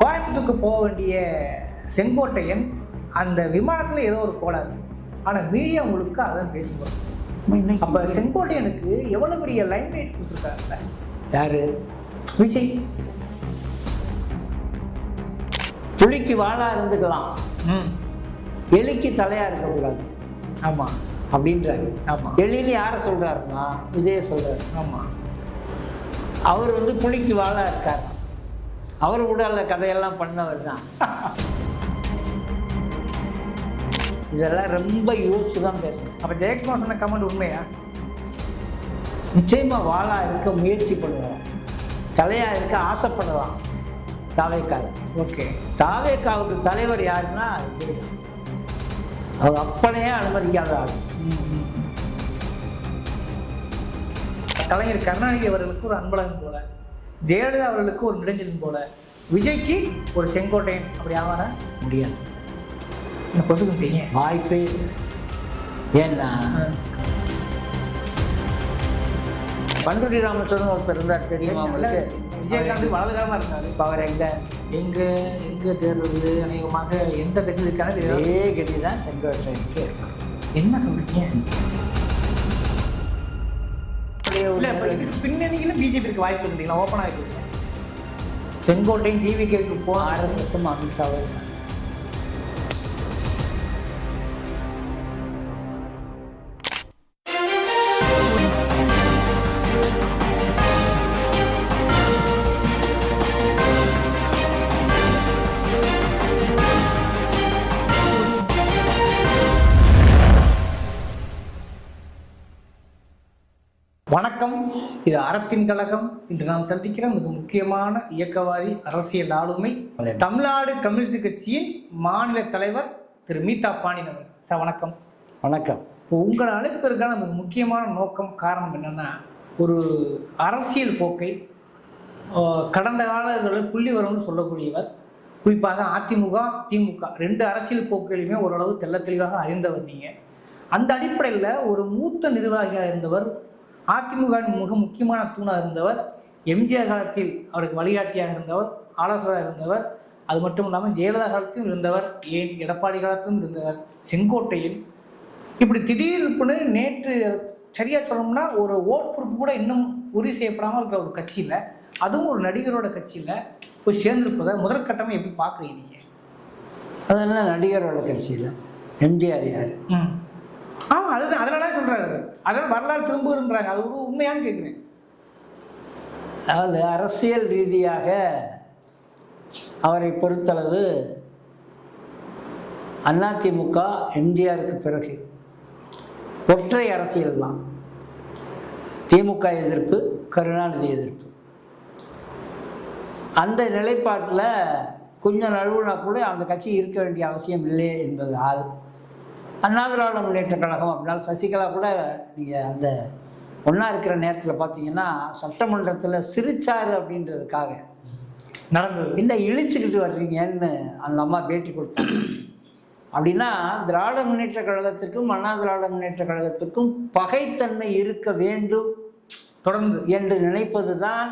கோயம்புத்தூருக்கு போக வேண்டிய செங்கோட்டையன் அந்த விமானத்தில் ஏதோ ஒரு கோளாறு. ஆனால் மீடியா முழுக்க அதான் பேசுவோம் அப்போ செங்கோட்டையனுக்கு எவ்வளோ பெரிய லைன் லைட் கொடுத்துருக்காங்கல்ல யாரு? விஜய். புலிக்கு வாழா இருந்துக்கலாம். எலிக்கு தலையா இருக்கக்கூடாது. ஆமாம் அப்படின்றாரு. ஆமாம் எலின்னு யாரை சொல்றாருன்னா விஜய சொல்றாரு. ஆமாம் அவர் வந்து புலிக்கு வாழா இருக்கார் அவர் உடல்ல கதையெல்லாம் பண்ணவர் தான். இதெல்லாம் ரொம்ப யோசிச்சு தான் பேசணும் அப்போ ஜெயக்குமார் சொன்ன கமெண்ட் உண்மையா? நிச்சயமா வாழா இருக்க முயற்சி பண்ணுவோம் தலையா இருக்க ஆசைப்படலாம். தாவேக்கால. ஓகே. தாவேக்காவுக்கு தலைவர் யாருன்னா விஜய் தான் அவர் அப்பனையே அனுமதிக்காத ஆள். கலைஞர் கருணாநிதி அவர்களுக்கு ஒரு அன்பழகன் போல. ஜெயலலிதா அவர்களுக்கு ஒரு நெடுஞ்செழியன் போல. விஜய்க்கு ஒரு செங்கோட்டையன் அப்படி ஆவாரா? முடியாது. இந்த கொசுக்கும் தெரியும் வாய்ப்பே. ஏன்னா பண்ருட்டி ராமச்சந்திரன் ஒருத்தர் இருந்தார் தெரியுமா உங்களுக்கு? விஜயகாந்த் வலதுகாரமா இருந்தாரு. இப்போ அவர் எங்க? எங்க எங்க தேர்தல் அநேகமாக எந்த கட்சி இருக்கானே அதே கட்டி தான் செங்கோட்டையனுக்கு இருக்கும் என்ன சொல்றீங்க இல்ல இப்ப இதுக்கு பின்னணியில பிஜேபி இருக்க வாய்ப்பு இருந்தீங்களா ஓப்பனா இருக்கு செங்கோட்டையன் டிவி கேக்கு போ ஆர்எஸ்எஸும் அமித்ஷாவும். இருக்காங்க வணக்கம். இது அறத்தின் கழகம். இன்று நாம் சந்திக்கிற மிக முக்கியமான இயக்கவாதி அரசியல் ஆளுமை தமிழ்நாடு கம்யூனிஸ்ட் கட்சியின் மாநில தலைவர் திரு. மீதா பாண்டியன் அவர்கள். சார் வணக்கம். வணக்கம். இப்போ உங்கள் அழைப்பதற்கான மிக முக்கியமான நோக்கம் காரணம் என்னன்னா ஒரு அரசியல் போக்கை கடந்த காலங்களில் புள்ளி வரும்னு சொல்லக்கூடியவர் குறிப்பாக அதிமுக திமுக ரெண்டு அரசியல் போக்குகளையுமே ஓரளவு தெள்ள தெளிவாக அறிந்தவர் நீங்கள் அந்த அடிப்படையில் ஒரு மூத்த நிர்வாகியாக இருந்தவர் அதிமுக வின் மிக முக்கியமான தூணாக இருந்தவர் எம்ஜிஆர் காலத்தில் அவருக்கு வழிகாட்டியாக இருந்தவர் ஆலோசகராக இருந்தவர் அது மட்டும் இல்லாமல் ஜெயலலிதா காலத்திலும் இருந்தவர் ஏன் எடப்பாடி காலத்திலும் இருந்தவர் செங்கோட்டையில். இப்படி திடீர்னு நேற்று சரியாக சொல்லணும்னா ஒரு ஓட் ப்ரூஃப் கூட இன்னும் உறுதி செய்யப்படாமல் இருக்கிற ஒரு கட்சியில் அதுவும் ஒரு நடிகரோட கட்சியில் போய் சேர்ந்திருப்பதை முதற்கட்டமாக எப்படி பார்க்குறீங்க நீங்கள் அதெல்லாம் நடிகரோட கட்சியில்? எம்ஜிஆர் யார்? ம். ஆமாம் அதுதான். அதனால சொல்கிறாரு அதான் வரலாறு திரும்புகிறாங்க அது ஒரு உண்மையான்னு கேட்குறேன் அதாவது அரசியல் ரீதியாக அவரை பொறுத்தளவு அதிமுக எம்ஜிஆருக்கு பிறகு ஒற்றை அரசியல் தான். திமுக எதிர்ப்பு கருணாநிதி எதிர்ப்பு. அந்த நிலைப்பாட்டில் கொஞ்சம் நழுவுனா கூட அந்த கட்சி இருக்க வேண்டிய அவசியம் இல்லை என்பதால் அண்ணா திராவிட முன்னேற்ற கழகம் அப்படின்னாலும் சசிகலா கூட நீங்கள் அந்த ஒன்றா இருக்கிற நேரத்தில் பார்த்தீங்கன்னா சட்டமன்றத்தில் சிரிச்சாரு அப்படின்றதுக்காக. நடந்தது. என்ன இழிச்சுக்கிட்டு வர்றீங்கன்னு அந்த அம்மா பேட்டி கொடுத்தாங்க. அப்படின்னா திராவிட முன்னேற்ற கழகத்துக்கும் அண்ணா திராவிட முன்னேற்ற கழகத்துக்கும் பகைத்தன்மை இருக்க வேண்டும் தொடர்ந்து. என்று நினைப்பது தான்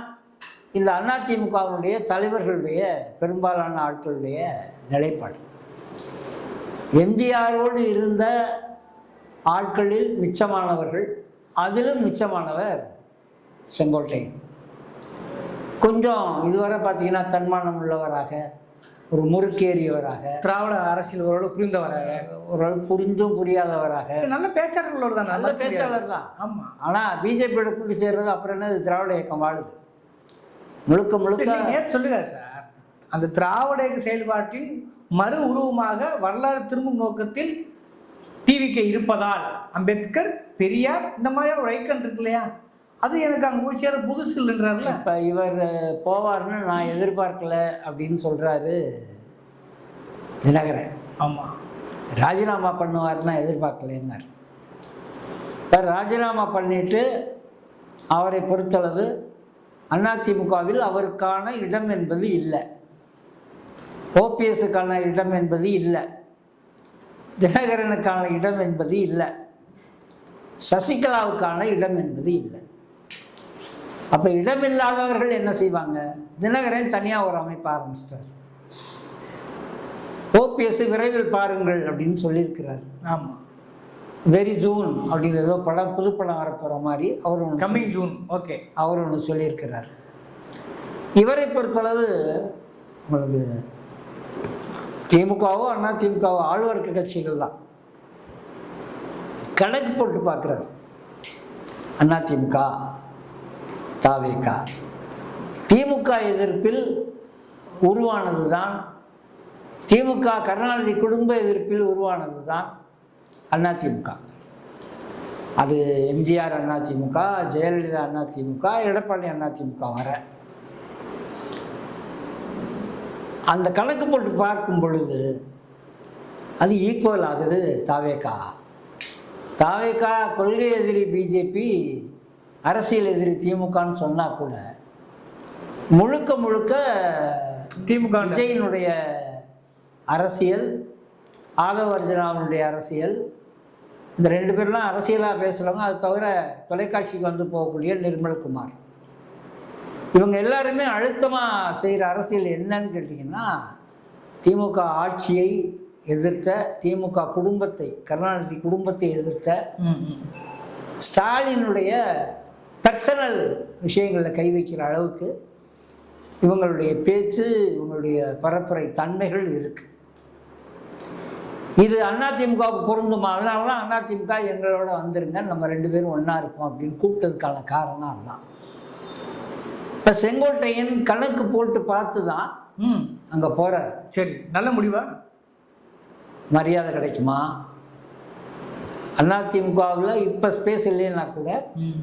இந்த அதிமுகவினுடைய தலைவர்களுடைய பெரும்பாலான ஆட்களுடைய நிலைப்பாடு. எம்ஜிஆரோடு இருந்த ஆட்களில் மிச்சமானவர்கள் அதிலும் மிச்சமானவர் செங்கோட்டையன். கொஞ்சம் இதுவரை பார்த்தீங்கன்னா தன்மானம் உள்ளவராக ஒரு முறுக்கேறியவராக திராவிட அரசியல் ஓரளவு புரிந்தவராக. ஓரளவு புரிஞ்சும் புரியாதவராக. நல்ல பேச்சாளர்களோடு தான் நல்ல பேச்சாளர் தான் ஆமாம் ஆனால் பிஜேபியோட கூட்டி சேர்றது அப்புறம் என்ன இது திராவிட இயக்கம் வாழுது. முழுக்க முழுக்க சொல்லுங்க சார். அந்த திராவிட இயக்க செயல்பாட்டின் மறு உருவமாக வரலாறு திரும்பும் நோக்கத்தில் டிவிக்கு இருப்பதால் அம்பேத்கர் பெரியார் இந்த மாதிரியான ஒரு ஐக்கன் இருக்கு இல்லையா? அது எனக்கு அங்கே போய் சேர புதுசு இல்லைன்றாருல இப்போ இவர் போவார்னு நான் எதிர்பார்க்கல அப்படின்னு சொல்கிறாரு தினகரன். ஆமாம் ராஜினாமா பண்ணுவார்னு நான் எதிர்பார்க்கலன்னார். இப்போ ராஜினாமா பண்ணிட்டு அவரை பொறுத்தளவு அதிமுகவில் அவருக்கான இடம் என்பது இல்லை. ஓபிஎஸ்ஸுக்கான இடம் என்பது இல்லை. தினகரனுக்கான இடம் என்பது இல்லை. சசிகலாவுக்கான இடம் என்பது இல்லை. அப்போ இடமில்லாதவர்கள் என்ன செய்வாங்க? தினகரன் தனியாக ஒரு அமைப்பு ஆரம்பிச்சிட்டார். ஓபிஎஸ் விரைவில் பாருங்கள் அப்படின்னு சொல்லியிருக்கிறார். ஆமா. வெரி ஜூன் அப்படின்னு ஏதோ படம் புது படம் வரப்போகிற மாதிரி அவர் ஒன்று கம்மிங் ஜூன் ஓகே அவர் ஒன்று சொல்லியிருக்கிறார். இவரை பொறுத்தளவு உங்களுக்கு திமுகவோ அண்ணா திமுகவோ ஆழ்வர்க்க கட்சிகள் தான். கணக்கு போட்டு பார்க்குறாரு. அண்ணா திமுக தாவேகா. திமுக எதிர்ப்பில் உருவானது தான் திமுக கருணாநிதி குடும்ப எதிர்ப்பில் உருவானது தான் அண்ணா திமுக. அது எம்ஜிஆர் அண்ணா திமுக ஜெயலலிதா அண்ணா திமுக எடப்பாடி திமுக வர. அந்த கணக்கு போட்டு பார்க்கும் பொழுது அது ஈக்குவல் ஆகுது தாவேகா தாவேகா கொள்கை எதிரி பிஜேபி அரசியல் எதிரி திமுகன்னு சொன்னால் கூட முழுக்க முழுக்க திமுக. விஜயினுடைய அரசியல் ஆதவ அர்ஜுனாவுடைய அரசியல் இந்த ரெண்டு பேர்லாம் அரசியலாக பேசுகிறவங்க அது தவிர தொலைக்காட்சிக்கு வந்து போகக்கூடிய நிர்மல்குமார் இவங்க எல்லாருமே அழுத்தமாக செய்கிற அரசியல் என்னன்னு கேட்டிங்கன்னா திமுக ஆட்சியை எதிர்த்த திமுக குடும்பத்தை கருணாநிதி குடும்பத்தை எதிர்த்த. ஸ்டாலினுடைய பர்சனல் விஷயங்களில் கை வைக்கிற அளவுக்கு இவங்களுடைய பேச்சு இவங்களுடைய பரப்புரை தன்மைகள் இருக்கு. இது அதிமுகவுக்கு பொருந்துமா? அதனால தான் அதிமுக எங்களோட வந்துருங்க நம்ம ரெண்டு பேரும் ஒன்றா இருப்போம் அப்படின்னு கூப்பிட்டதுக்கான காரணம் அதுதான். இப்போ செங்கோட்டையன் கணக்கு போட்டு பார்த்து தான் ம். அங்கே போகிறார் சரி நல்ல முடிவா? மரியாதை கிடைக்குமா? அதிமுகவில் இப்போ ஸ்பேஸ் இல்லைன்னா கூட ம்.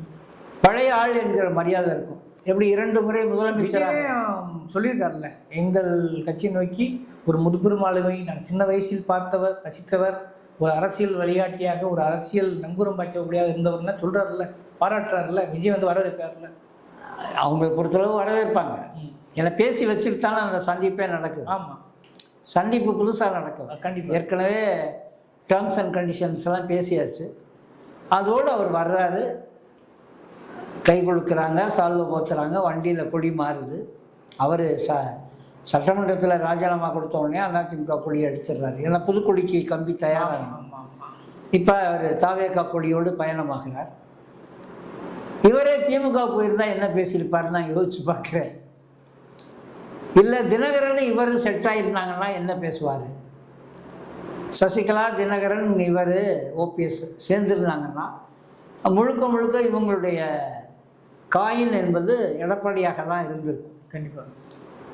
பழைய ஆள் என்கிற மரியாதை இருக்கும். எப்படி இரண்டு முறை முதலமைச்சராக விஜயே சொல்லியிருக்காருல்ல எங்கள் கட்சியை நோக்கி ஒரு முதுபெரும் ஆளுமை நான் சின்ன வயசில் பார்த்தவர் ரசித்தவர் ஒரு அரசியல் வழிகாட்டியாக ஒரு அரசியல் நங்கூரம் பாய்ச்சக்கூடியாக இருந்தவர்னா சொல்றாருல்ல பாராட்டுறாருல்ல விஜய் வந்து வரவேற்கிறாருல்ல. அவங்களை பொறுத்தளவு வரவேற்பாங்க. ஏன்னா பேசி வச்சுட்டு தானே அந்த சந்திப்பே நடக்குது. ஆமா. சந்திப்பு புதுசாக நடக்குது கண்டிப்பா. ஏற்கனவே டேர்ம்ஸ் அண்ட் கண்டிஷன்ஸ் எல்லாம் பேசியாச்சு. அதோடு அவர் வர்றாரு. கை கொடுக்குறாங்க சால்வை போத்துறாங்க வண்டியில் கொடி மாறுது. அவர் ச சட்டமன்றத்தில் ராஜினாமா கொடுத்த உடனே அதிமுக கொடி எடுத்துடுறாரு. ஏன்னா புதுக்கொடிக்கு கம்பி தயாராக ஆமா ஆமா. இப்போ அவர் தாவேக்கா கொடியோடு பயணமாகிறார். இவரே திமுக போயிருந்தா என்ன பேசியிருப்பாருன்னு நான் யோசிச்சு பார்க்குறேன். இல்லை தினகரன் இவர் செட் ஆகிருந்தாங்கன்னா என்ன பேசுவார்? சசிகலா தினகரன் இவர் ஓபிஎஸ் சேர்ந்துருந்தாங்கன்னா முழுக்க முழுக்க இவங்களுடைய காயின் என்பது எடப்பாடியாக தான் இருந்திருக்கும். கண்டிப்பா.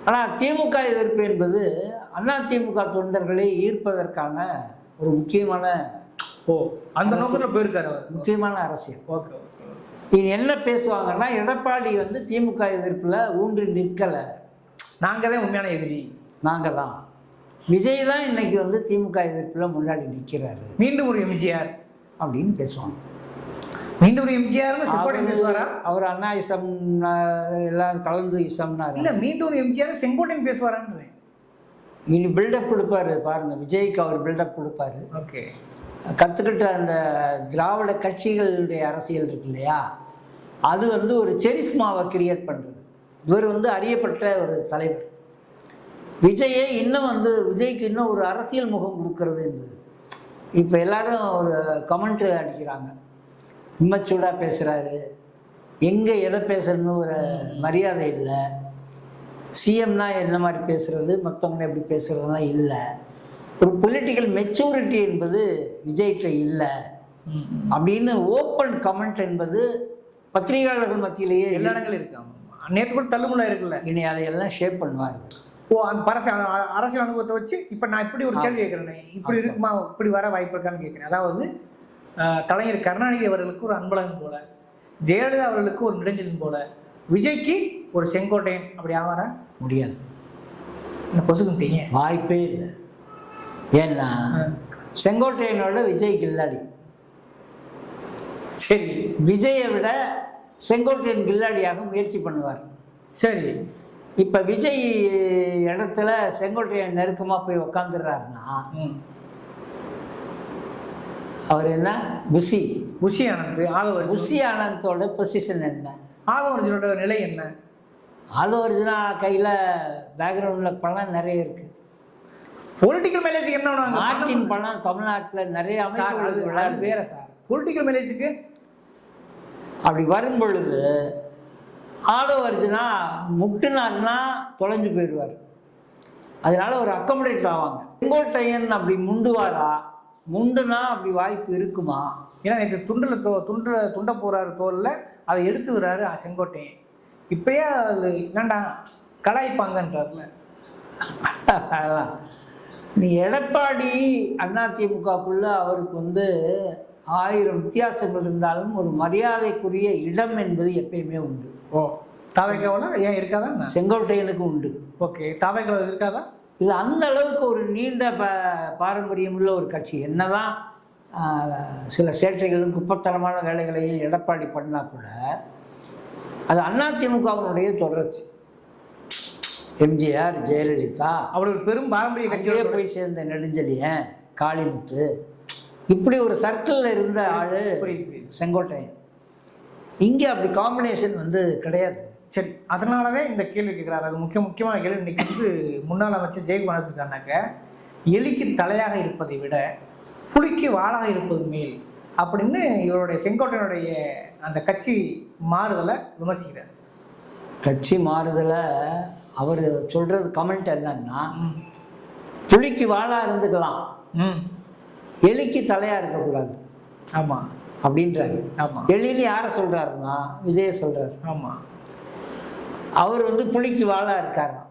ஆனால் திமுக எதிர்ப்பு என்பது அண்ணா திமுக தொண்டர்களை ஈர்ப்பதற்கான ஒரு முக்கியமான ஓ அந்த நோக்கத்துல போயிருக்காரு முக்கியமான அரசியல். ஓகே. இது என்ன பேசுவாங்கன்னா எடப்பாடி வந்து திமுக எதிர்ப்பில் ஊன்றி நிற்கலை. நாங்க தான் உண்மையான எதிரி. நாங்கள் தான் விஜய் தான் இன்னைக்கு வந்து திமுக எதிர்ப்பில் முன்னாடி நிற்கிறாரு மீண்டும் ஒரு எம்ஜிஆர். அப்படின்னு பேசுவாங்க. மீண்டும் ஒரு எம்ஜிஆர்னு செங்கோட்டையன் பேசுவாரா? அவர் அண்ணா இசம் எல்லாம் கலந்து இசம்னாரு. இல்ல மீண்டும் ஒரு எம்ஜிஆர் செங்கோட்டையன் பேசுவாரான்றேன். இனி பில்டப் கொடுப்பாரு பாருங்க. விஜய்க்கு அவர் பில்டப் கொடுப்பாரு. ஓகே. கற்றுக்கிட்ட அந்த திராவிட கட்சிகளுடைய அரசியல் இருக்கு இல்லையா? அது வந்து ஒரு செரிஸ்மாவை கிரியேட் பண்ணுறது இவர் வந்து அறியப்பட்ட ஒரு தலைவர். விஜயே இன்னும் வந்து விஜய்க்கு இன்னும் ஒரு அரசியல் முகம் கொடுக்கறது என்பது. இப்போ எல்லாரும் ஒரு கமெண்ட் அடிக்கிறாங்க. இம்மச்சூடாக பேசுகிறாரு எங்கே எதை பேசணும்னு ஒரு மரியாதை இல்லை. சிஎம்னா என்ன மாதிரி பேசுகிறது மற்றவங்க எப்படி பேசுகிறதுலாம் இல்லை. ஒரு பொலிட்டிக்கல் மெச்சூரிட்டி என்பது விஜய்கிட்ட இல்லை. அப்படின்னு ஓப்பன் கமெண்ட் என்பது பத்திரிகையாளர்கள் மத்தியிலேயே எல்லா இடங்களும் இருக்கு. ஆமா. நேத்து கூட தள்ளுமுள்ள இருக்குல்ல? இனி அதையெல்லாம் ஷேப் பண்ணுவார்கள். ஓ அந்த பரச அரசியல் அனுபவத்தை வச்சு இப்போ நான் இப்படி ஒரு கேள்வி கேட்குறேன். இப்படி இருக்குமா? இப்படி வர வாய்ப்பு இருக்கான்னு கேட்குறேன். அதாவது கலைஞர் கருணாநிதி அவர்களுக்கு ஒரு அன்பழகன் போல ஜெயலலிதா அவர்களுக்கு ஒரு நெடுஞ்செழியன் போல விஜய்க்கு ஒரு செங்கோட்டையன் அப்படி ஆவாரா? முடியாது. என்ன பொசுக்குட்டீங்க வாய்ப்பே இல்லை. ஏன்னா செங்கோட்டையனோட விஜய் கில்லாடி. சரி. விஜயை விட செங்கோட்டையன் கில்லாடியாக முயற்சி பண்ணுவார். சரி. இப்போ விஜய் இடத்துல செங்கோட்டையன் நெருக்கமாக போய் உக்காந்துடுறாருன்னா அவர் என்ன? புசி புஷி ஆனந்த் ஆதவர்ஜுன் புசி ஆனந்தோட பொசிஷன் என்ன? ஆதவர்ஜுனோட நிலை என்ன? ஆலோர்ஜுனா கையில் பேக்ரவுண்டில் பணம் நிறைய இருக்குது பொலிட்டிக்கல் மேலேஜுக்கு என்ன நாட்டின் பணம். தமிழ்நாட்டில் நிறைய விளையாடுது வேற சார். பொலிட்டிக்கல் மேலேஜுக்கு அப்படி வரும் பொழுது ஆடோ அர்ஜுனா முட்டுனார்னா தொலைஞ்சு போயிடுவார். அதனால ஒரு அக்கமடேட் ஆவாங்க. செங்கோட்டையன் அப்படி முண்டுவாரா? முண்டுனா அப்படி வாய்ப்பு இருக்குமா? ஏன்னா நேற்று துண்டில் தோ துண்டு துண்ட போறாரு தோல்ல அதை எடுத்து விடுறாரு செங்கோட்டையன் இப்பயே அது என்னடா கலாய்ப்பாங்கன்றார்ல. அதான். நீ எடப்பாடி அதிமுகக்குள்ள அவருக்கு வந்து ஆயிரம் வித்தியாசங்கள் இருந்தாலும் ஒரு மரியாதைக்குரிய இடம் என்பது எப்பயுமே உண்டு. ஓ தாவைக்காவில் ஏன் இருக்காதா செங்கோட்டையனுக்கு உண்டு. ஓகே தாவைக்காவில் இருக்காதா? இல்லை அந்த அளவுக்கு ஒரு நீண்ட ப பாரம்பரியமுள்ள ஒரு கட்சி. என்னதான் சில சேட்டைகளும் குப்பத்தனமான வேலைகளையும் எடப்பாடி பண்ணா கூட அது அதிமுகவினுடைய தொடர்ச்சி. எம்ஜிஆர் ஜெயலலிதா ஒரு பெரும் பாரம்பரிய கட்சியோட போய் சேர்ந்த நெடுஞ்செழியன் காளிமுத்து. இப்படி ஒரு சர்க்கிளில் இருந்த ஆளு செங்கோட்டையன். இங்கே அப்படி காம்பினேஷன் வந்து கிடையாது. சரி அதனாலவே இந்த கேள்வி கேட்குறாரு. அது முக்கிய முக்கியமான கேள்வி. இன்னைக்கு வந்து முன்னாள் அமைச்சர் ஜெயக்குமார் இருக்காருனாக்க எலிக்கு தலையாக இருப்பதை விட புலிக்கு வாளாக இருப்பது மேல் அப்படின்னு இவருடைய செங்கோட்டையனுடைய அந்த கட்சி மாறுதலை விமர்சிக்கிறார். கட்சி மாறுதல அவர் சொல்றது கமெண்ட் என்னன்னா ம். புலிக்கு வாழா இருந்துக்கலாம். ம். எலிக்கு தலையா இருக்கக்கூடாது. ஆமாம் அப்படின்றாரு. ஆமாம் எலின்னு யாரை சொல்றாருன்னா விஜய சொல்றாரு. ஆமாம் அவர் வந்து புலிக்கு வாழா இருக்காராம்.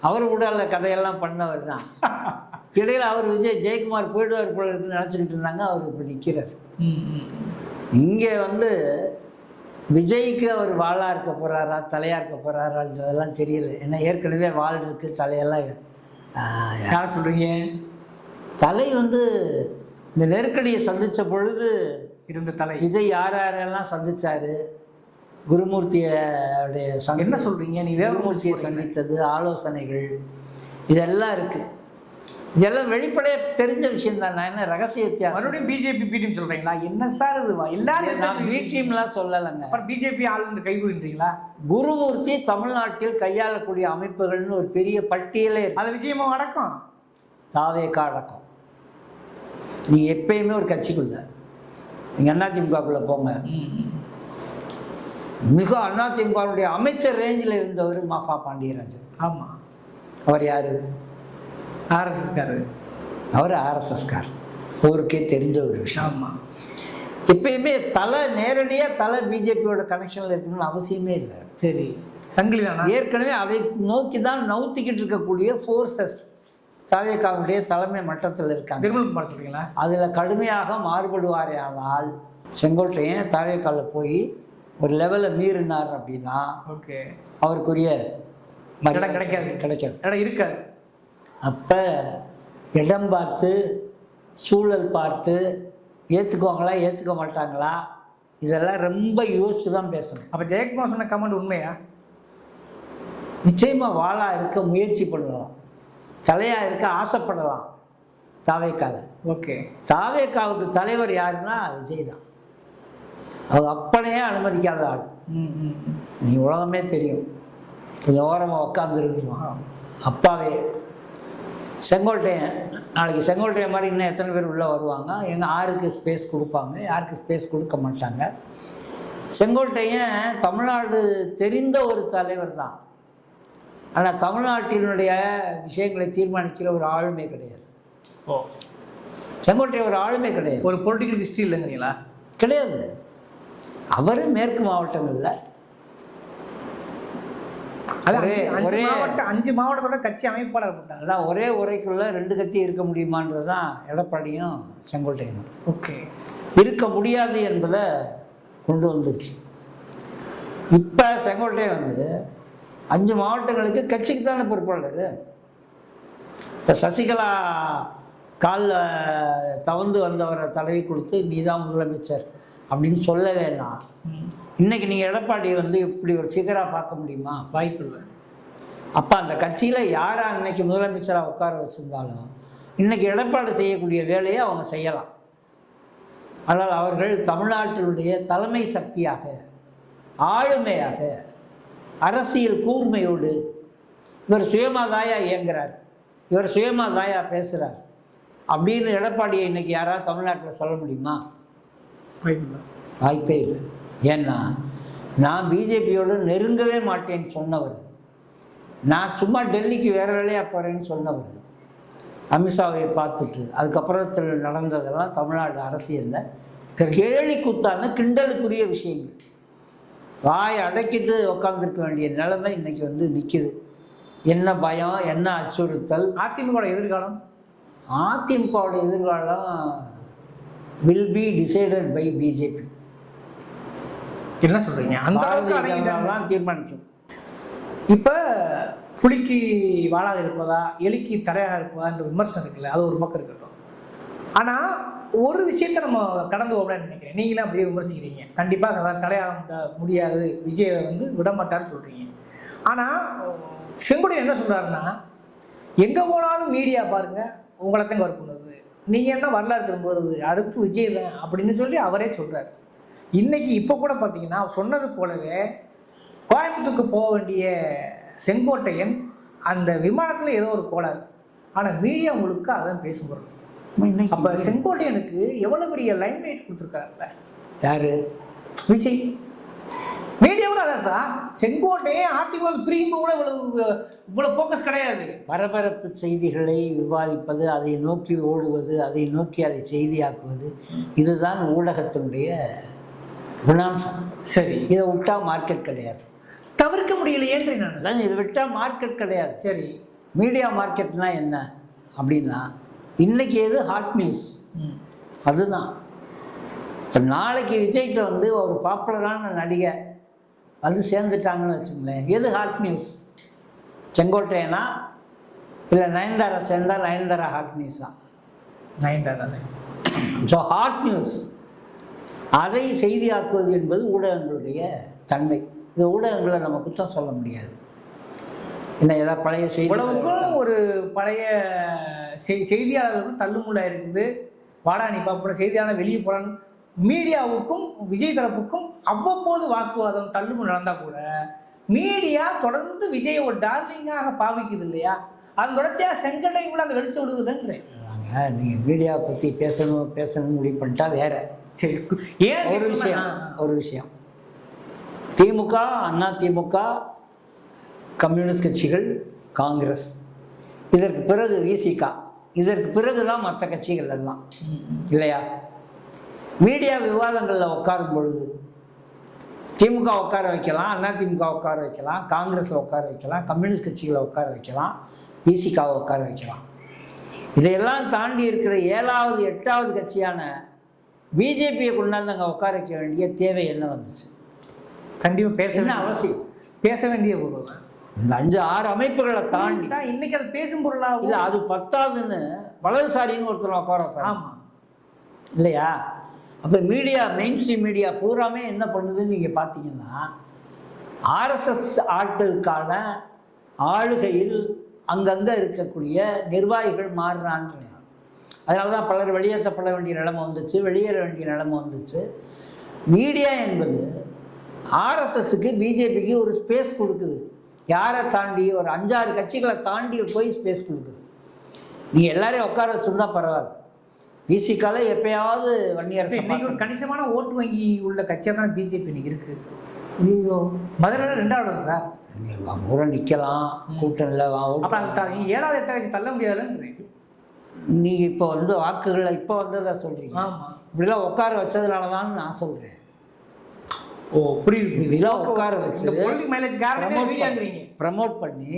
அவர் உடல்ல கதையெல்லாம் பண்ணவர் தான். இடையில அவர் விஜய் ஜெயக்குமார் போயிடுவார் போல நினச்சிக்கிட்டு இருந்தாங்க அவர் இப்போ நிற்கிறார் இங்கே வந்து விஜய்க்கு அவர் வாளா இருக்க போறாரா தலையா இருக்க போறாரான்றதெல்லாம் தெரியல. ஏன்னா ஏற்கனவே வாள் இருக்கு தலையெல்லாம் யாரை சொல்கிறீங்க தலை வந்து இந்த நெருக்கடியை சந்திச்ச பொழுது இருந்த தலை. விஜய் யார் யாரெல்லாம் சந்திச்சாரு? குருமூர்த்தியோடைய என்ன சொல்கிறீங்க நீ குருமூர்த்தியை சந்தித்தது ஆலோசனைகள் இதெல்லாம் இருக்கு. இதெல்லாம் வெளிப்படையாக தெரிஞ்ச விஷயம் தான் நான் என்ன ரகசிய வித்தியாசம்? மறுபடியும் பிஜேபி பிடின்னு சொல்கிறீங்களா என்ன சார் இதுவா எல்லாரும் நான் பிடிஎம்லாம் சொல்லலைங்க. அப்புறம் பிஜேபி ஆள் கை கூறின்றீங்களா குருமூர்த்தி தமிழ்நாட்டில் கையாளக்கூடிய அமைப்புகள்னு ஒரு பெரிய பட்டியலே அது விஜயமா அடக்கம்? தாவேக்கா அடக்கம். நீ எப்பயுமே ஒரு கட்சிக்குள்ள. நீங்கள் அதிமுகக்குள்ளே போங்க. மிக அதிமுகவுடைய அமைச்சர் ரேஞ்சில் இருந்தவர் மாஃபா பாண்டியராஜன். ஆமாம் அவர் யார்? ஆர்எஸ்எஸ்காரு அவர் ஆர்எஸ்எஸ்கார் ஊருக்கே தெரிஞ்ச ஒரு விஷயம். ஆமாம் எப்பயுமே தலை நேரடியாக தலை பிஜேபியோட கனெக்ஷனில் இருக்கணும்னு அவசியமே இல்லை. சரி. சங்கிலி தானா ஏற்கனவே அதை நோக்கி தான் நவுத்திக்கிட்டு இருக்கக்கூடிய ஃபோர்ஸஸ் தாவேக்காவுடைய தலைமை மட்டத்தில் இருக்காங்க. நிர்மல் குமார் சொல்றீங்களா அதில் கடுமையாக மாறுபடுவாரே ஆனால் செங்கோட்டையன் தாவேக்காலில் போய் ஒரு லெவலில் மீறினார் அப்படின்னா ஓகே. அவருக்குரிய கிடைக்காது. கிடைக்காது. இடம் இருக்காது. அப்போ இடம் பார்த்து சூழல் பார்த்து ஏற்றுக்குவாங்களா ஏற்றுக்க மாட்டாங்களா? இதெல்லாம் ரொம்ப யோசிச்சு தான் பேசணும். அப்போ ஜெயக்குமார் சொன்ன கமெண்ட் உண்மையா? நிச்சயமாக வாளா இருக்க முயற்சி பண்ணலாம். தலையாக இருக்க ஆசைப்படலாம். தாவேக்கால. ஓகே. தாவேக்காவுக்கு தலைவர் யாருன்னா விஜய் தான். அவர் அப்பனையே அனுமதிக்காத ஆள். ம் ம் ம். நீ உலகமே தெரியும். கொஞ்சம் ஓரமாக உட்காந்துருக்குவான் அப்பாவே செங்கோட்டையன் நாளைக்கு செங்கோட்டையன் மாதிரி இன்னும் எத்தனை பேர் உள்ளே வருவாங்க? எங்கள் ஆருக்கு ஸ்பேஸ் கொடுப்பாங்க. யாருக்கு ஸ்பேஸ் கொடுக்க மாட்டாங்க. செங்கோட்டையன் தமிழ்நாடு தெரிந்த ஒரு தலைவர் தான். ஆனால் தமிழ்நாட்டினுடைய விஷயங்களை தீர்மானிக்கிற ஒரு ஆளுமை கிடையாது. ஓ. செங்கோட்டையன் ஒரு ஆளுமை கிடையாது. ஒரு பொலிட்டிக்கல் ஹிஸ்ட்ரி இல்லைங்கிறீங்களா? கிடையாது. அவர் மேற்கு மாவட்டங்களில் ஒரே- அஞ்சு- அஞ்சு மாவட்டத்தோட கட்சி அமைப்பாளர் போட்டாங்க அதான் ஒரே உரைக்குள்ள ரெண்டு கத்தி இருக்க முடியுமான்றது தான் எடப்பாடியும் செங்கோட்டையனும். ஓகே. இருக்க முடியாது என்பதை கொண்டு வந்துச்சு. இப்போ செங்கோட்டையன் வந்து அஞ்சு மாவட்டங்களுக்கு கட்சிக்கு தானே பொறுப்பாளர் இப்போ சசிகலா காலில் தவந்து வந்தவரை தடவி கொடுத்து நீ தான் முதலமைச்சர். அப்படின்னு சொல்லலைன்னா ம். இன்னைக்கு நீங்கள் எடப்பாடி வந்து இப்படி ஒரு ஃபிகராக பார்க்க முடியுமா? வாய்ப்பு இல்லை. அப்போ அந்த கட்சியில் யாரா இன்னைக்கு முதலமைச்சராக உட்கார வச்சிருந்தாலும் இன்னைக்கு எடப்பாடி செய்யக்கூடிய வேலையை அவங்க செய்யலாம். ஆனால் அவர்கள் தமிழ்நாட்டினுடைய தலைமை சக்தியாக ஆளுமையாக அரசியல் கூர்மையோடு இவர் சுயமாதாயா இயங்குறார் இவர் சுயமா தாயா பேசுகிறார் அப்படின்னு எடப்பாடியை இன்னைக்கு யாராவது தமிழ்நாட்டில் சொல்ல முடியுமா? வாய்ப்பே இல்லை. ஏன்னா நான் பிஜேபியோடு நெருங்கவே மாட்டேன்னு சொன்னவர். நான் சும்மா டெல்லிக்கு வேறு வேலையாக போகிறேன்னு சொன்னவர். அமித்ஷாவை பார்த்துட்டு அதுக்கப்புறத்தில் நடந்ததெல்லாம் தமிழ்நாடு அரசியலில் கேலி கூத்தான கிண்டலுக்குரிய விஷயங்கள். வாய் அடக்கிட்டு உட்காந்துருக்க வேண்டிய நிலைமை இன்னைக்கு வந்து நிற்கிது என்ன பயம் என்ன அச்சுறுத்தல்? அதிமுக எதிர்காலம்? அதிமுகவோட எதிர்காலம் will be decided by BJP என்ன சொல்றீங்க? அந்த அளவுக்கு தீர்மானிக்கும். இப்ப புலிக்கு வாழாக இருப்பதா எலிக்கு தடையாக இருப்பதா என்ற விமர்சனம் இருக்குல்ல அது ஒரு பக்கம் இருக்கட்டும். ஆனா ஒரு விஷயத்த நம்ம கடந்து போகலாம்னு நினைக்கிறேன். நீங்களும் அப்படியே விமர்சிக்கிறீங்க. கண்டிப்பாக அதான் தடையாக முட- முடியாது விஜய் வந்து விட மாட்டாருன்னு சொல்றீங்க. ஆனா செங்கோடன் என்ன சொல்றாருன்னா எங்க போனாலும் மீடியா பாருங்க உங்களை தான் கவர் பண்ணுது நீங்க என்ன வரலாறு திரும்புறது அடுத்து விஜய் தான் அப்படின்னு சொல்லி அவரே சொல்றாரு. இன்னைக்கு இப்போ கூட பார்த்தீங்கன்னா சொன்னது போலவே கோயம்புத்தூருக்கு போக வேண்டிய செங்கோட்டையன் அந்த விமானத்தில் ஏதோ ஒரு கோளாறு. ஆனால் மீடியா முழுக்க அதான் பொருள். இன்னைக்கு அப்போ செங்கோட்டையனுக்கு எவ்வளோ பெரிய லைம் லைட் கொடுத்துருக்காருல்ல? யாரு? விஜய். மீடியாவும் அதான் சார். செங்கோட்டையன் அதிமுக பிரியும் கூட இவ்வளவு இவ்வளோ ஃபோக்கஸ் கிடையாது. பரபரப்பு செய்திகளை விவாதிப்பது அதை நோக்கி ஓடுவது அதை நோக்கி அதை செய்தியாக்குவது இதுதான் ஊடகத்தினுடைய குணாம்சம். சரி. இதை விட்டா மார்க்கெட் கிடையாது. தவிர்க்க முடியலையேன்றி நான் இதை விட்டா மார்க்கெட் கிடையாது. சரி. மீடியா மார்க்கெட்னா என்ன? அப்படின்னா இன்னைக்கு எது? ஹாட் நியூஸ் அதுதான். இப்போ நாளைக்கு விஜய்கிட்ட வந்து ஒரு பாப்புலரான நடிகை வந்து சேர்ந்துட்டாங்கன்னு வச்சுங்களேன் எது ஹாட் நியூஸ் செங்கோட்டையனா? இல்லை நயன்தாரா சேர்ந்தா நயன்தாரா ஹாட் நியூஸா தான். ஸோ ஹாட் நியூஸ் அதை செய்தியாக்குவது என்பது ஊடகங்களுடைய தன்மை. இது ஊடகங்களை நம்ம குத்தம் சொல்ல முடியாது. என்ன ஏதாவது பழைய செய்தி இவ்வளவுக்கும் ஒரு பழைய செய் செய்தியாளர்களுக்கும் தள்ளுமுள்ளா இருக்குது. வாடா நீ பாப்புற செய்தியாளர் வெளியே போறான்னு மீடியாவுக்கும் விஜய் தரப்புக்கும் அவ்வப்போது வாக்குவாதம் தள்ளுமுள் நடந்தா கூட மீடியா தொடர்ந்து விஜயை ஒரு டார்லிங்காக பாவிக்குது இல்லையா? அதன் தொடர்ச்சியாக செங்கடை உள்ள அந்த வெளிச்சம் விடுவதுன்றேன் நீங்கள் மீடியா பற்றி பேசணும் பேசணும்னு முடிவு பண்ணிட்டா வேற. சரி ஏன் ஒரு விஷயம் ஒரு விஷயம். திமுக அண்ணா திமுக கம்யூனிஸ்ட் கட்சிகள் காங்கிரஸ். இதற்கு பிறகு விசிகா இதற்கு பிறகு தான் மற்ற கட்சிகள் எல்லாம். இல்லையா? மீடியா விவாதங்களில் உட்காரும் பொழுது திமுக உட்கார வைக்கலாம் அண்ணா திமுக உட்கார வைக்கலாம் காங்கிரஸை உட்கார வைக்கலாம் கம்யூனிஸ்ட் கட்சிகளை உட்கார வைக்கலாம் விசிகாவை உட்கார வைக்கலாம். இதையெல்லாம் தாண்டி இருக்கிற ஏழாவது எட்டாவது கட்சியான பிஜேபியை கொண்டாந்து அங்கே உட்கார வைக்க வேண்டிய தேவை என்ன வந்துச்சு? கண்டிப்பா பேச வேண்டிய- அவசியம்? பேச வேண்டிய பொருள். தான் இந்த அஞ்சு ஆறு அமைப்புகளை தாண்டி சார், இன்னைக்கு அது பேசும் பொருளாகும் இல்லை அது பத்தாதுன்னு வலதுசாரின்னு ஒருத்தர் உட்கார வைப்பாங்க ஆமா. இல்லையா? அப்போ மீடியா மெயின் ஸ்ட்ரீம் மீடியா பூராமே என்ன பண்ணுதுன்னு நீங்கள் பார்த்தீங்கன்னா ஆர்எஸ்எஸ் ஆட்களுக்கான ஆளுகையில் அங்கங்கே இருக்கக்கூடிய நிர்வாகிகள் மாறுறான்றாங்க அதனால தான் பலர் வெளியேற்றப்பட வேண்டிய நிலைமை வந்துச்சு வெளியேற வேண்டிய நிலைமை வந்துச்சு. மீடியா என்பது ஆர்எஸ்எஸ்க்கு பிஜேபிக்கு ஒரு ஸ்பேஸ் கொடுக்குது. யாரை தாண்டி? ஒரு அஞ்சாறு கட்சிகளை தாண்டி போய் ஸ்பேஸ் கொடுக்குது. நீ எல்லாரையும் உட்கார வச்சுருந்தா பரவாயில்ல. விசிக்கால எப்பயாவது வன்னியரசு இன்னைக்கு ஒரு கணிசமான ஓட்டு வங்கி உள்ள கட்சியாக தான் பிஜேபி இன்னைக்கு இருக்கு. ஐயோ. மதுரையில் ரெண்டாவது சார். முறை நிற்கலாம் கூட்டம் இல்லை அப்ப அது ஏழாவது எட்டாவது தள்ள முடியாதுன்றேன் நீங்கள் இப்போ வந்து வாக்குகளை இப்போ வந்ததை சொல்கிறீங்க ஆமா. இப்படிலாம் உட்கார வச்சதுனால தான் நான் சொல்கிறேன் ஓ புரியுது புரியுது. உட்கார வச்சு மைலேஜ் ப்ரமோட் பண்ணி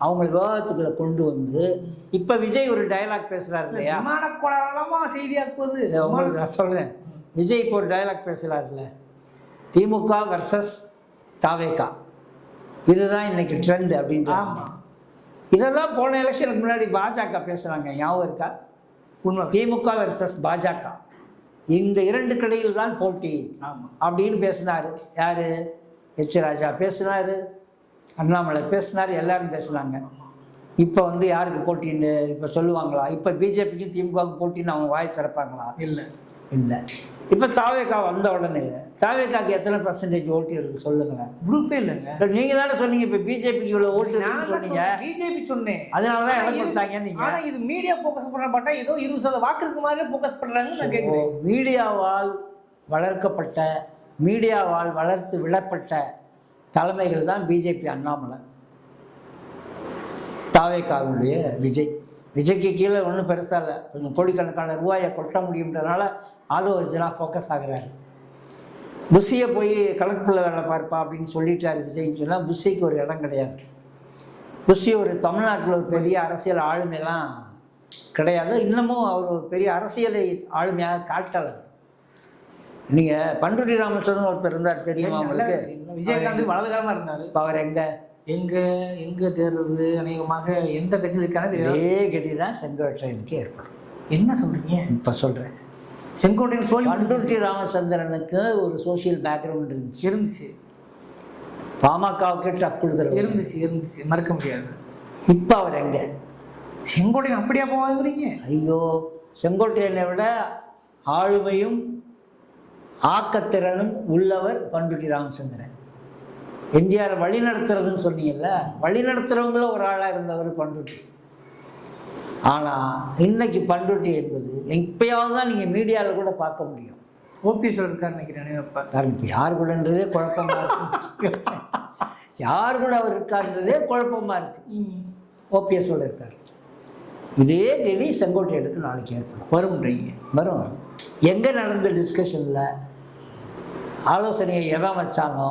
அவங்களை விவாதத்துக்குள்ள கொண்டு வந்து இப்போ விஜய் ஒரு டயலாக் பேசுகிறாரு இல்லையா? விமான கோளாறெல்லாமா செய்தியாக்குவது உங்களுக்கு நான் சொல்கிறேன் விஜய் இப்போ ஒரு டயலாக் பேசுகிறாருல்ல திமுக வர்சஸ் தாவேகா இதுதான் இன்னைக்கு ட்ரெண்ட் அப்படின்ட்டு ஆமா. இதெல்லாம் போன எலெக்ஷனுக்கு முன்னாடி பாஜக பேசுகிறாங்க ஞாபகம் இருக்கா? உண்மை. திமுக வர்சஸ் பாஜக. இந்த இரண்டு கடையில் தான் போட்டி அப்படின்னு பேசினார். யார்? எச் ராஜா பேசினார். அண்ணாமலை பேசினார் எல்லாரும் பேசுனாங்க. இப்போ வந்து யாருக்கு போட்டின்னு இப்போ சொல்லுவாங்களா? இப்போ பிஜேபிக்கும் திமுகவுக்கும் போட்டின்னு அவங்க வாய் திறப்பாங்களா? இல்ல. இல்லை. இப்போ தாவேக்கா வந்த உடனே தாவேக்காக்கு எத்தனை பர்சன்டேஜ் ஓட்டு இருக்கு சொல்லுங்களேன். குரூப்பே இல்லைங்க. இப்ப நீங்க தானே சொன்னீங்க இப்போ பிஜேபிக்கு இவ்வளோ ஓட்டு இருக்குன்னு சொன்னீங்க. பிஜேபி சொன்னேன். அதனால தான் இடம் கொடுத்தாங்க நீங்க. ஆனா இது மீடியா ஃபோக்கஸ் பண்ண பார்த்தா ஏதோ இருபது சதவீத வாக்கு இருக்கு மாதிரி ஃபோக்கஸ் பண்றாங்கன்னு நான் கேட்கிறேன் மீடியாவால் வளர்க்கப்பட்ட மீடியாவால் வளர்த்து விடப்பட்ட தலைமைகள் தான் பிஜேபி அண்ணாமலை. தாவேக்காவுடைய விஜய். விஜய்க்கு கீழே ஒன்றும் பெருசாக இல்லை. கொஞ்சம் கோடிக்கணக்கான ரூபாயை கொட்ட முடியுன்றனால ஆலோ ஒரிஜினாக ஃபோக்கஸ் ஆகுறாரு. புஷியை போய் கணக்குள்ள வேலை பார்ப்பா அப்படின்னு சொல்லிட்டார் விஜய்ன்னு சொன்னால் புஷிக்கு ஒரு இடம் கிடையாது. புஷி ஒரு தமிழ்நாட்டில் ஒரு பெரிய அரசியல் ஆளுமையெல்லாம் கிடையாது. இன்னமும் அவர் ஒரு பெரிய அரசியலை ஆளுமையாக காட்டலை. நீங்கள் பண்ருட்டி ராமச்சந்திரன் ஒருத்தர் இருந்தார் தெரியுமா உங்களுக்கு? விஜயகாந்த் வலது காலமா இருந்தாரு. இப்போ அவர் எங்கே? எங்க எங்க தேர்றது அநேகமாக எந்த கட்சியில் இருக்கானே இதே கதி தான் செங்கோட்டையனுக்கு ஏற்படும். என்ன சொல்றீங்க? இப்போ சொல்கிறேன் செங்கோட்டையன் சோழி பண்ருட்டி ராமச்சந்திரனுக்கு ஒரு சோஷியல் பேக்ரவுண்ட் இருந்துச்சு. இருந்துச்சு. பாமகவுக்கு டஃப் கொடுக்குறவர். இருந்துச்சு இருந்துச்சு. மறக்க முடியாது. இப்போ அவர் எங்கே? செங்கோட்டையன் அப்படியா போவாங்கிறீங்க ஐயோ செங்கோட்டையனை விட ஆளுமையும் ஆக்கத்திறனும் உள்ளவர் பண்ருட்டி ராமச்சந்திரன். எம்ஜிஆர் வழி நடத்துறதுன்னு சொன்னீங்கல்ல வழி நடத்துறவங்கள ஒரு ஆளாக இருந்தவர் பண்ருட்டி. ஆனால் இன்னைக்கு பண்ருட்டி என்பது எப்பயாவது தான் நீங்கள் மீடியாவில் கூட பார்க்க முடியும். ஓபிஎஸ் இருக்காரு நினைக்கிறேன் காரணம் இப்போ யார் கூடன்றதே குழப்பமா இருக்கு. யார் கூட அவர் இருக்காருன்றதே குழப்பமா இருக்கு. ஓபிஎஸோட இருக்கார். இதே கதி செங்கோட்டையனுக்கு நாளைக்கு ஏற்படும். வரும்ன்றீங்க வரும் வரும். எங்கே நடந்த டிஸ்கஷனில் ஆலோசனையை எவன் வச்சானோ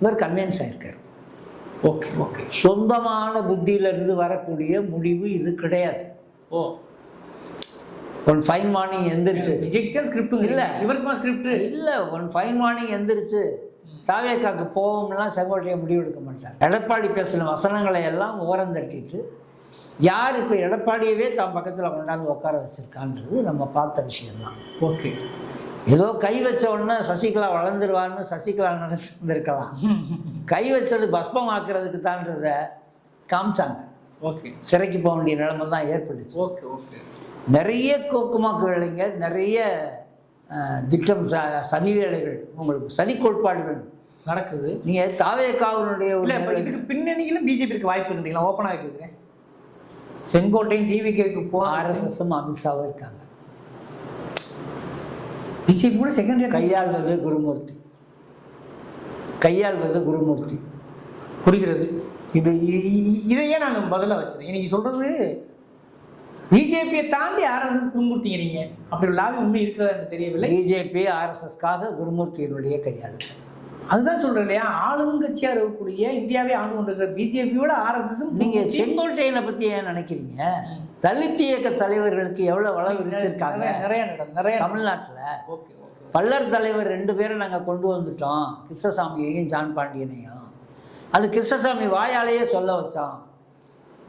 இவர் கன்வின்ஸ் ஆயிருக்கார். ஓகே ஓகே சொந்தமான புத்தியிலிருந்து வரக்கூடிய முடிவு இது கிடையாது. ஓ. ஒன் ஃபைன் மார்னிங் எந்திரிச்சு. விஜய்க்கு ஸ்கிரிப்ட் இல்ல. இல்ல இவருக்குமா ஸ்கிரிப்ட் இல்லை ஒன் ஃபைன் மார்னிங் எந்திரிச்சு தாவேக்காக்கு போவோம்லாம் செங்கோட்டையை முடிவெடுக்க மாட்டார். எடப்பாடி பேசின வசனங்களை எல்லாம் ஓரம் தட்டிட்டு யார் இப்போ எடப்பாடியவே தான் பக்கத்தில் கொண்டாந்து உட்கார வச்சிருக்கான்றது நம்ம பார்த்த விஷயம்தான். ஓகே ஏதோ கை வச்ச உடனே சசிகலா வளர்ந்துருவான்னு சசிகலா நினச்சிருந்துருக்கலாம் கை வச்சது பஸ்பமாக்குறதுக்கு தான்றத காமிச்சாங்க. ஓகே. சிறைக்கு போக வேண்டிய நிலைமை தான் ஏற்பட்டுச்சு. Okay okay. நிறைய கோக்குமாக்கு வேலைங்க நிறைய திட்டம் ச சதி வேலைகள் உங்களுக்கு சதி கோட்பாடுகள். நடக்குது. நீங்கள் தாவேக்காவினுடைய ஒரு இதுக்கு பின்னணியில பிஜேபி இருக்க வாய்ப்பு இருக்குங்களா ஓப்பனா கேக்குறேன். செங்கோட்டையன் டிவிகேக்கு போன ஆர்எஸ்எஸும் அமித்ஷாவும் இருக்காங்க. பிஜேபி கூட செகண்ட் கையால் வந்து குருமூர்த்தி. கையால் வந்து குருமூர்த்தி. புரிகிறது. இது இதையே நான் பதிலா வச்சேன் இன்னைக்கு சொல்றது பிஜேபியை தாண்டி ஆர்எஸ்எஸ் குறும்புட்டிங்கிறீங்க அப்படி ஒரு லாபி உண்மை இருக்கிறதா எனக்கு தெரியவில்லை. பிஜேபி ஆர்எஸ்எஸ்க்காக குருமூர்த்தியினுடைய கையாள் அதுதான் சொல்றேன் இல்லையா? ஆளுங்கட்சியா இருக்கக்கூடிய இந்தியாவே ஆண்டு கொண்டிருக்கிற பிஜேபியோட ஆர்எஸ்எஸ் நீங்கள் செங்கோட்டையனை பற்றி ஏன் நினைக்கிறீங்க? தலித் இயக்க தலைவர்களுக்கு எவ்வளோ வளம் விரிச்சிருக்காங்க? நிறைய நிறைய தமிழ்நாட்டில் பல்லர் தலைவர் ரெண்டு பேரும் நாங்கள் கொண்டு வந்துட்டோம். கிருஷ்ணசாமியையும் ஜான் பாண்டியனையும். அது கிருஷ்ணசாமி வாயாலேயே சொல்ல வச்சான்.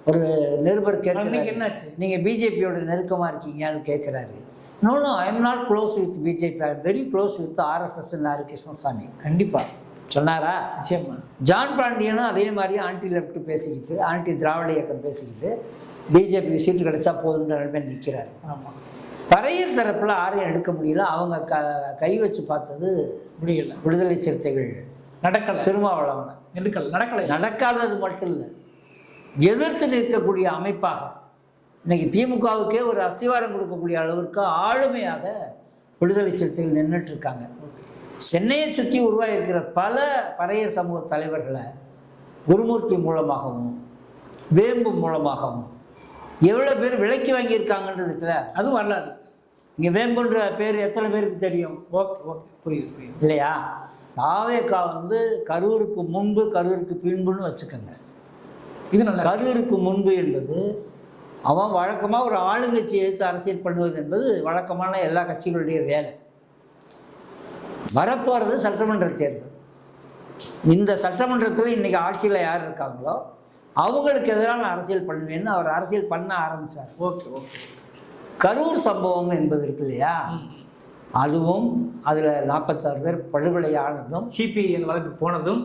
ஒரு நிருபர் கேட்குறாரு. என்னாச்சு? நீங்கள் பிஜேபியோட நெருக்கமாக இருக்கீங்கன்னு கேட்குறாரு. No I am not close with BJP I very close with ஆர்எஸ்எஸ்னாரு Krishnasamy. கண்டிப்பா. சொன்னாரா? நிச்சயமா. ஜான் பாண்டியனும் அதே மாதிரி ஆன்டி லெஃப்ட் பேசிக்கிட்டு ஆன்டி திராவிட இயக்கம் பேசிக்கிட்டு பிஜேபி சீட்டு கிடைச்சா போதுன்ற நிலைமை நிற்கிறாரு. பறையர் தரப்பில் ஆரையும் எடுக்க முடியல. அவங்க க கை வச்சு பார்த்தது முடியல. விடுதலை சிறுத்தைகள். நடக்கல. திருமாவளவனை. நெருக்கல் நடக்கலை நடக்காதது மட்டும் இல்லை. எதிர்த்து நிற்கக்கூடிய அமைப்பாக இன்னைக்கு திமுகவுக்கே ஒரு அஸ்திவாரம் கொடுக்கக்கூடிய அளவிற்கு ஆளுமையாக விடுதலை சிறுத்தைகள் நின்றுட்டு இருக்காங்க. சென்னையை சுற்றி உருவாகியிருக்கிற பல பறைய சமூக தலைவர்களை குருமூர்த்தி மூலமாகவும் வேம்பு மூலமாகவும் எவ்வளோ பேர் விலைக்கு வாங்கியிருக்காங்கன்றது இருக்குல்ல? அதுவும் வரலாறு. இங்கே வேம்புன்ற பேர் எத்தனை பேருக்கு தெரியும்? Okay okay. புரியுது புரியுது. இல்லையா? தாவேக்கா வந்து கரூருக்கு முன்பு கரூருக்கு பின்புன்னு வச்சுக்கோங்க. இது நல்லா கரூருக்கு முன்பு என்பது அவன் வழக்கமாக ஒரு ஆளுங்கட்சியை எடுத்து அரசியல் பண்ணுவது என்பது வழக்கமான எல்லா கட்சிகளுடைய வேலை. வரப்போகிறது சட்டமன்ற தேர்தல். இந்த சட்டமன்றத்தில் இன்றைக்கி ஆட்சியில் யார் இருக்காங்களோ அவங்களுக்கு எதிராக நான் அரசியல் பண்ணுவேன்னு அவர் அரசியல் பண்ண ஆரம்பித்தார் ஓகே ஓகே. கரூர் சம்பவம் என்பது இருக்கு இல்லையா? அதுவும் அதில் நாற்பத்தாறு பேர் படுகொலை ஆனதும் சிபிஐ வழக்கு போனதும்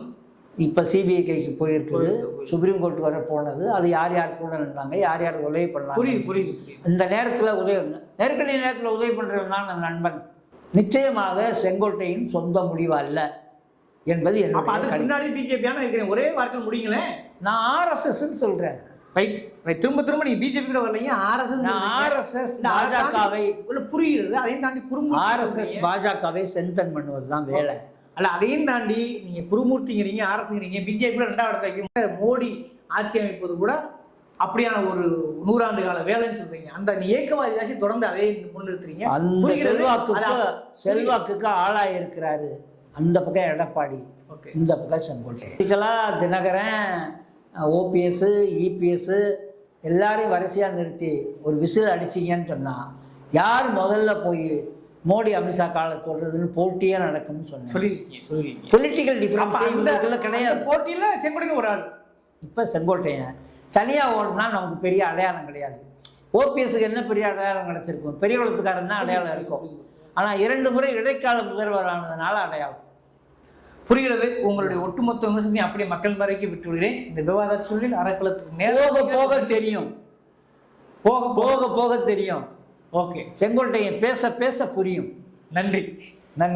இப்போ சிபிஐ கைக்கு போயிருக்குது போயிருக்கு. சுப்ரீம் கோர்ட் வரை போனது. அது யார் யார் கூட நின்றாங்க யார் யார் உதவி பண்ணாங்க. புரியுது புரியுது இந்த நேரத்தில் உதவி நெருக்கடி நேரத்தில் உதவி பண்ணுறவன் தான் நண்பன். நிச்சயமாக செங்கோட்டையின் சொந்த முடிவு அல்ல என்பது. முன்னாடி பிஜேபியான இருக்கிறேன் ஒரே வார்த்தை முடியுங்களேன் நான் ஆர்எஸ்எஸ்ன்னு சொல்றேன். ரைட் ரைட் திரும்ப திரும்ப நீங்க பிஜேபி கூட வரலைங்க ஆர்எஸ்எஸ் ஆர்எஸ்எஸ் பாஜகவை இல்ல புரியுது அதையும் தாண்டி குறுமூர்த்தி ஆர்எஸ்எஸ். பாஜகவை சென்தன் பண்ணுவது தான் வேலை அல்ல அதையும் தாண்டி நீங்க குருமூர்த்திங்கிறீங்க ஆர்எஸ்ங்கிறீங்க பிஜேபி ரெண்டாவது இடத்துல. மோடி ஆட்சி அமைப்பது கூட அப்படியான ஒரு நூறாண்டு கால வேலைன்னு சொல்றீங்க. அந்த நீ ஏக்கவாதிவாசி தொடர்ந்து அதே முன்னிறுத்துறீங்க. அந்த புரிகிறது. செல்வாக்குக்கு செல்வாக்குக்கு ஆளாயிருக்கிறாரு அந்த பக்கம் எடப்பாடி. ஓகே. இந்த பக்கம் செங்கோட்டை இதுக்கெல்லாம் தினகரன் ஓபிஎஸ் இபிஎஸ் எல்லாரையும் வரிசையாக நிறுத்தி ஒரு விசில் அடிச்சிங்கன்னு சொன்னால் யார் முதல்ல போய் மோடி அமித்ஷா காலை சொல்றதுன்னு போட்டியே நடக்கும்னு சொன்னேன். சொல்லிருக்கீங்க பொலிட்டிக்கல் டிஃப்ரென்ஸ் இவங்களுக்குள்ள கிடையாது. போட்டியில செங்கோடின்னு ஒரு ஆள். இப்போ செங்கோட்டையன் தனியாக ஓடினா நமக்கு பெரிய அடையாளம் கிடையாது. ஓபிஎஸ்க்கு என்ன பெரிய அடையாளம் கிடைச்சிருக்கும்? பெரிய குளத்துக்காரன் தான் அடையாளம் இருக்கும். ஆனால் இரண்டு முறை இடைக்கால முதல்வர் ஆனதுனால அடையாளம். புரிகிறது. உங்களுடைய ஒட்டுமொத்த விமர்சனத்தையும் அப்படியே மக்கள் வரைக்கு விட்டு விடுகிறேன் இந்த விவாத சொல்லில் அறக்கலத்துக்கு போக போக தெரியும். போக போக. போக போக தெரியும். ஓகே. செங்கோட்டையன் பேச பேச புரியும். நன்றி. நன்றி.